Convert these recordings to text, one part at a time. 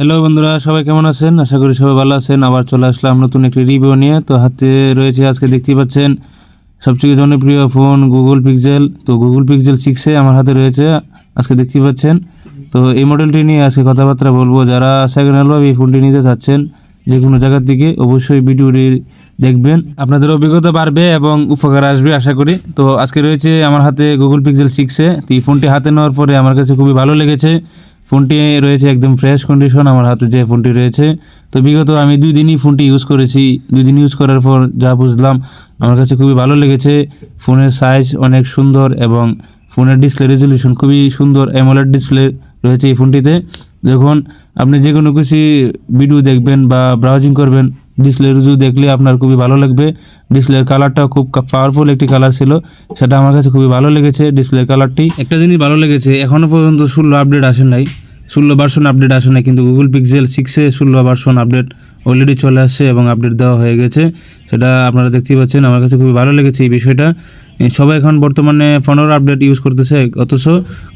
Hello বন্ধুরা, সবাই কেমন আছেন? আশা করি সবাই ভালো আছেন। আবার চলে আসলাম নতুন একটি রিভিউ নিয়ে। তো হাতে রয়েছে আজকে দেখতেই পাচ্ছেন সবচেয়ে জনপ্রিয় ফোন গুগল পিক্সেল তো গুগল পিক্সেল সিক্সে আমার হাতে রয়েছে, আজকে দেখতেই পাচ্ছেন। তো এই মডেলটি নিয়ে আজকে কথাবার্তা বলব। যারা সেকেন্ড হ্যান্ডভাবে এই ফোনটি নিতে চাচ্ছেন যে কোনো জায়গার দিকে, অবশ্যই ভিডিওটি দেখবেন। আপনাদের অভিজ্ঞতা বাড়বে এবং উপকার আসবে, আশা করি। তো আজকে রয়েছে আমার হাতে গুগল পিক্সেল সিক্সে তো এই ফোনটি হাতে নেওয়ার পরে আমার কাছে খুবই ভালো লেগেছে। ফোনটি রয়েছে একদম ফ্রেশ কন্ডিশন আমার হাতে যে ফোনটি রয়েছে। তো বিগত আমি দুই দিনই ফোনটি ইউজ করেছি। দুই দিন ইউজ করার পর যা বুঝলাম, আমার কাছে খুবই ভালো লেগেছে। ফোনের সাইজ অনেক সুন্দর এবং ফোনের ডিসপ্লে রেজলিউশন খুবই সুন্দর অ্যামোলেড ডিসপ্লে রয়েছে এই ফোনটিতে। যখন আপনি যে কোনো কিছু ভিডিও দেখবেন বা ব্রাউজিং করবেন ডিসপ্লে রিভিউ দেখলে আপনার খুবই ভালো লাগবে। ডিসপ্লের কালারটা খুব পাওয়ারফুল একটি কালার ছিল। সেটা আমার কাছে খুবই ভালো লেগেছে ডিসপ্লের কালারটি একটা জিনিস ভালো লেগেছে এখনও পর্যন্ত ষোলো আপডেট আসে নাই। ষোলো ভার্সন আপডেট আসে নাই, কিন্তু গুগল পিক্সেল সিক্সে ষোলো ভার্সন আপডেট অলরেডি চলে আসছে এবং আপডেট দেওয়া হয়ে গেছে। সেটা আপনারা দেখতেই পাচ্ছেন, আমার কাছে খুবই ভালো লেগেছে এই বিষয়টা। সবাই এখন বর্তমানে পনেরো আপডেট ইউজ করতেছে, অথচ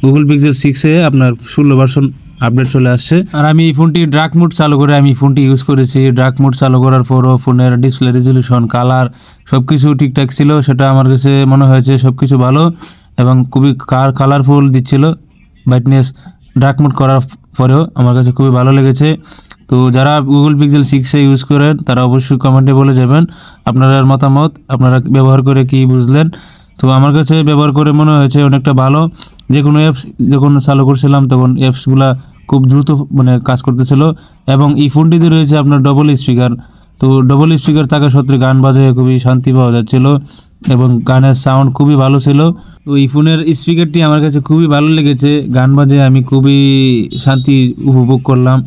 গুগল পিক্সেল সিক্সে আপনার ষোলো ভার্সন আপডেট চলে আসছে। আর আমি এই ফোনটি ড্রাক মোড চালু করে আমি ফোনটি ইউজ করেছি। ড্রাক মোড চালু করার পরও ফোনের ডিসপ্লে রেজলিউশন কালার সব কিছু ঠিকঠাক ছিল, সেটা আমার কাছে মনে হয়েছে সব কিছু ভালো এবং খুবই কার কালারফুল দিচ্ছিল। ব্রাইটনেস ড্রাক মোড করার পরেও আমার কাছে খুবই ভালো লেগেছে। তো যারা গুগল পিক্সেল সিক্সে ইউজ করেন, তারা অবশ্যই কমেন্টে বলে যাবেন আপনাদের মতামত, আপনারা ব্যবহার করে কি বুঝলেন। তো আমার কাছে ব্যবহার করে মনে হয়েছে অনেকটা ভালো। যে কোনো অ্যাপস যখন চালু করছিলাম, তখন অ্যাপসগুলা খুব দ্রুত মানে কাজ করতেছিল। এবং এই ফোনটিতে রয়েছে আপনার ডবল স্পিকার তো ডবল স্পিকার থাকা সত্ত্বে গান বাজায় খুবই শান্তি পাওয়া যাচ্ছিল এবং গানের সাউন্ড খুবই ভালো ছিল। তো এই ফোনের স্পিকারটি আমার কাছে খুবই ভালো লেগেছে। গান বাজে আমি খুবই শান্তি উপভোগ করলাম।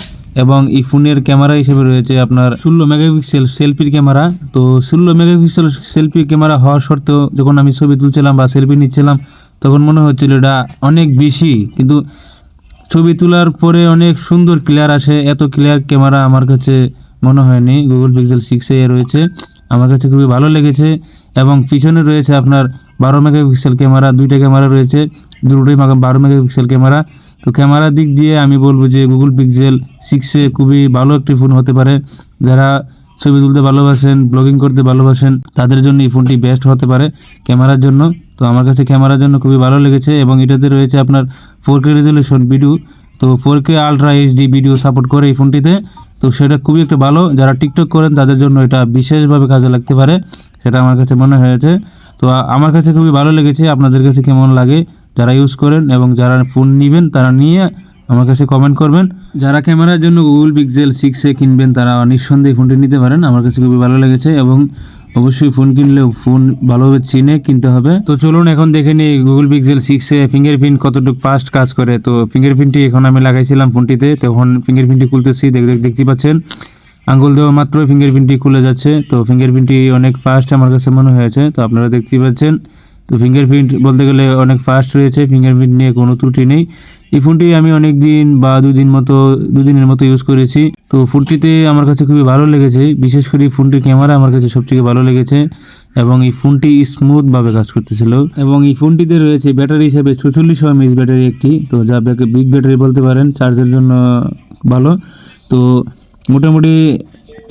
এবং এই ফোনের ক্যামেরা হিসেবে রয়েছে আপনার ষোলো মেগাপিক্সেল সেলফির ক্যামেরা। তো ষোলো মেগাপিক্সেল সেলফি ক্যামেরা হওয়ার সত্ত্বেও যখন আমি ছবি তুলছিলাম বা সেলফি নিচ্ছিলাম তখন মনে হচ্ছিল এটা অনেক বেশি, কিন্তু ছবি তোলার পরে অনেক সুন্দর ক্লিয়ার আসে। এত ক্লিয়ার ক্যামেরা আমার কাছে মনে হয়নি। গুগল পিক্সেল সিক্সে রয়েছে। আমার কাছে খুবই ভালো লেগেছে এবং পিছনে রয়েছে আপনার বারো মেগাপিক্সেল ক্যামেরা দুইটা ক্যামেরা রয়েছে। দুটোই বারো মেগাপিক্সেল ক্যামেরা তো ক্যামেরার দিক দিয়ে আমি বলব যে গুগল পিক্সেল সিক্সে খুবই ভালো একটি ফোন হতে পারে। যারা ছবি তুলতে ভালোবাসেন ব্লগিং করতে ভালোবাসেন, তাদের জন্য এই ফোনটি বেস্ট হতে পারে ক্যামেরার জন্য। তো আমার কাছে ক্যামেরার জন্য খুবই ভালো লেগেছে এবং এটাতে রয়েছে আপনার ফোর কে রেজলিউশন ভিডিও তো four K ultra HD video support করে এই ফোনটিতে। তো সেটা খুবই একটা ভালো। যারা টিকটক করেন, তাদের জন্য এটা বিশেষভাবে কাজে লাগতে পারে, সেটা আমার কাছে মনে হয়েছে। তো আমার কাছে খুবই ভালো লেগেছে। আপনাদের কাছে কেমন লাগে? যারা ইউজ করেন এবং যারা ফোন নেবেন, তারা নিয়ে আমার কাছে কমেন্ট করবেন। যারা ক্যামেরার জন্য গুগল পিক্সেল সিক্সে কিনবেন, তারা নিঃসন্দেহে ফোনটি নিতে পারেন। আমার কাছে খুবই ভালো লেগেছে এবং অবশ্যই ফোন কিনলেও ফোন ভালোভাবে চিনে, কিনতে হবে। তো চলুন এখন দেখে নিই গুগল পিক্সেল সিক্সে ফিঙ্গারপ্রিন্ট কতটুকু ফাস্ট কাজ করে। তো ফিঙ্গারপ্রিন্টটি এখন আমি লাগাইছিলাম ফোনটিতে তখন ফিঙ্গারপ্রিন্টটি খুলতেছি, দেখ, দেখ- দেখতেই পাচ্ছেন? আঙ্গুল দেওয়া মাত্রই ফিঙ্গারপ্রিন্টটি খুলে যাচ্ছে। তো ফিঙ্গারপ্রিন্টটি অনেক ফাস্ট আমার কাছে মনে হয়েছে। তো আপনারা দেখতেই পাচ্ছেন তো ফিঙ্গারপ্রিন্ট বলতে গেলে অনেক ফাস্ট রয়েছে ফিঙ্গারপ্রিন্ট নিয়ে কোনো ত্রুটি নেই। এই ফোনটি আমি অনেক দিন বা দুদিন মতো, দুদিনের মতো ইউজ করেছি। তো ফোনটিতে আমার কাছে খুবই ভালো লেগেছে। বিশেষ করে এই ফোনটির ক্যামেরা আমার কাছে সবথেকে ভালো লেগেছে এবং এই ফোনটি স্মুথভাবে কাজ করতেছিল। এবং এই ফোনটিতে রয়েছে ব্যাটারি হিসেবে ছচল্লিশ এমএইচ ব্যাটারি একটি। তো যা বিগ ব্যাটারি বলতে পারেন চার্জের জন্য ভালো। তো মোটামুটি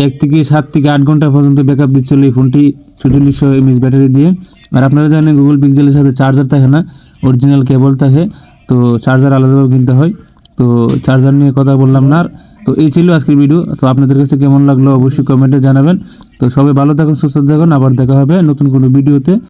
এক থেকে সাত থেকে আট ঘণ্টা পর্যন্ত ব্যাকআপ দিচ্ছিল এই ফোনটি ছচল্লিশশো এমএইচ ব্যাটারি দিয়ে। আর আপনারা জানেন গুগল পিক্সেলের সাথে চার্জার থাকে না অরিজিনাল কেবল থাকে, তো চার্জার আলাদাভাবে কিনতে হয়। তো চার্জার নিয়ে কথা বললাম না আর। তো এই ছিল আজকের ভিডিও তো আপনাদের কাছে কেমন লাগল অবশ্যই কমেন্টে জানাবেন। তো সবাই ভালো থাকুন, সুস্থ থাকুন। আবার দেখা হবে নতুন কোনো ভিডিওতে